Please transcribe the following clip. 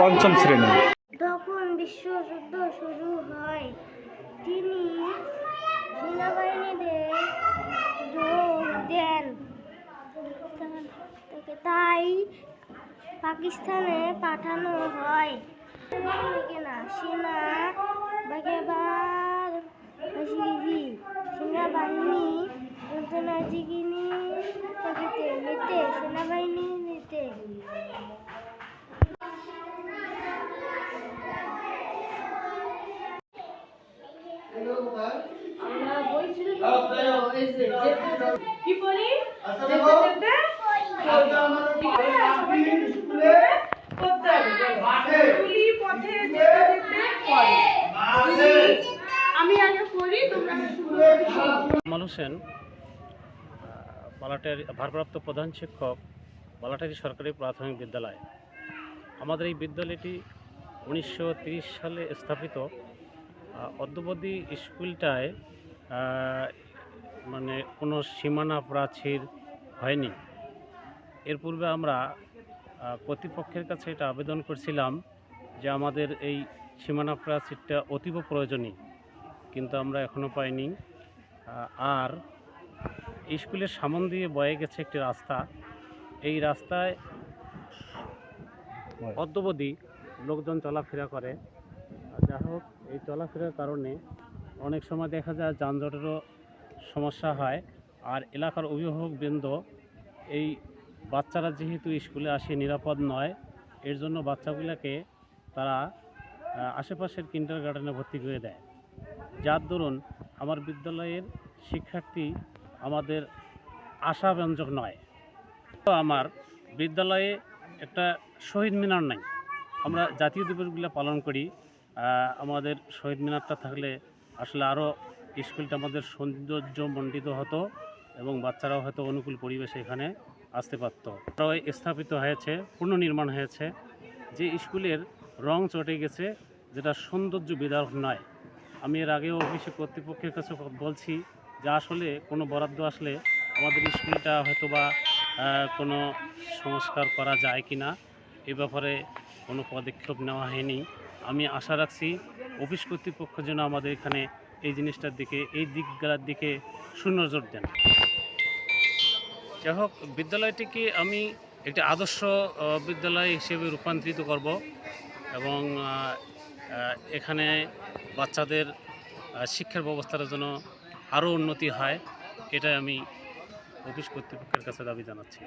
পঞ্চম শ্রেণি। যখন বিশ্বযুদ্ধ শুরু হয়। তিনি সেনাবাহিনীতে যোগ দেন। তাই পাকিস্তানে পাঠানো হয়। না সেনা বাগেবার সেনাবাহিনী সেনাবাহিনী কি পড়ি যেতে যেতে করতে হবে তুলি পথে যেতে যেতে পড়ে। আমি আগে পড়ি তোমরা শুরু হোসেন বালাটারি ভারপ্রাপ্ত প্রধান শিক্ষক বালাটারি সরকারি প্রাথমিক বিদ্যালয়। আমাদের এই বিদ্যালয়টি উনিশশো সালে স্থাপিত। অদ্যবধি স্কুলটায় মানে কোনো সীমানা প্রাচীর হয়নি। এর পূর্বে আমরা কর্তৃপক্ষের কাছে এটা আবেদন করছিলাম যে আমাদের এই সীমানা প্রাচীরটা অতীব প্রয়োজনীয় কিন্তু আমরা এখনও পাইনি। আর স্কুলের সামন দিয়ে বয়ে গেছে একটি রাস্তা। এই রাস্তায় অদ্যবধি লোকজন চলাফেরা করে। যা হোক, এই চলাফেরার কারণে অনেক সময় দেখা যায় যানজটেরও সমস্যা হয়। আর এলাকার অভিভাবকবৃন্দ এই বাচ্চারা যেহেতু স্কুলে আসে, নিরাপদ নয়, এর জন্য বাচ্চাগুলোকে তারা আশেপাশের কিন্ডার গার্ডেনে ভর্তি করে দেয়। যার দরুন আমার বিদ্যালয়ের শিক্ষার্থী আমাদের আশাব্যঞ্জক নয়। তো আমার বিদ্যালয়ে একটা শহীদ মিনার নাই। আমরা জাতীয় দিবসগুলো পালন করি। আমাদের শহীদ মিনারটা থাকলে আসলে আরও স্কুলটা আমাদের সৌন্দর্যমণ্ডিত হতো এবং বাচ্চারাও হয়তো অনুকূল পরিবেশে এখানে আসতে পারত। আরও স্থাপিত হয়েছে, পুনর্নির্মাণ হয়েছে। যে স্কুলের রং চটে গেছে, যেটা সৌন্দর্য বিদারক নয়। আমি এর আগেও অফিসে কর্তৃপক্ষের কাছে বলছি যে আসলে কোনো বরাদ্দ আসলে আমাদের স্কুলটা হয়তো বা কোনো সংস্কার করা যায় কি না এ ব্যাপারে কোনো পদক্ষেপ নেওয়া হয়নি। আমি আশা রাখছি অফিস কর্তৃপক্ষ যেন আমাদের এখানে এই জিনিসটার দিকে, এই দিকগুলোর দিকে সুনজর দেন। যাই হোক, বিদ্যালয়টিকে আমি একটি আদর্শ বিদ্যালয় হিসেবে রূপান্তরিত করব এবং এখানে বাচ্চাদের শিক্ষার ব্যবস্থার যেন আরও উন্নতি হয়, এটাই আমি অফিস কর্তৃপক্ষের কাছে দাবি জানাচ্ছি।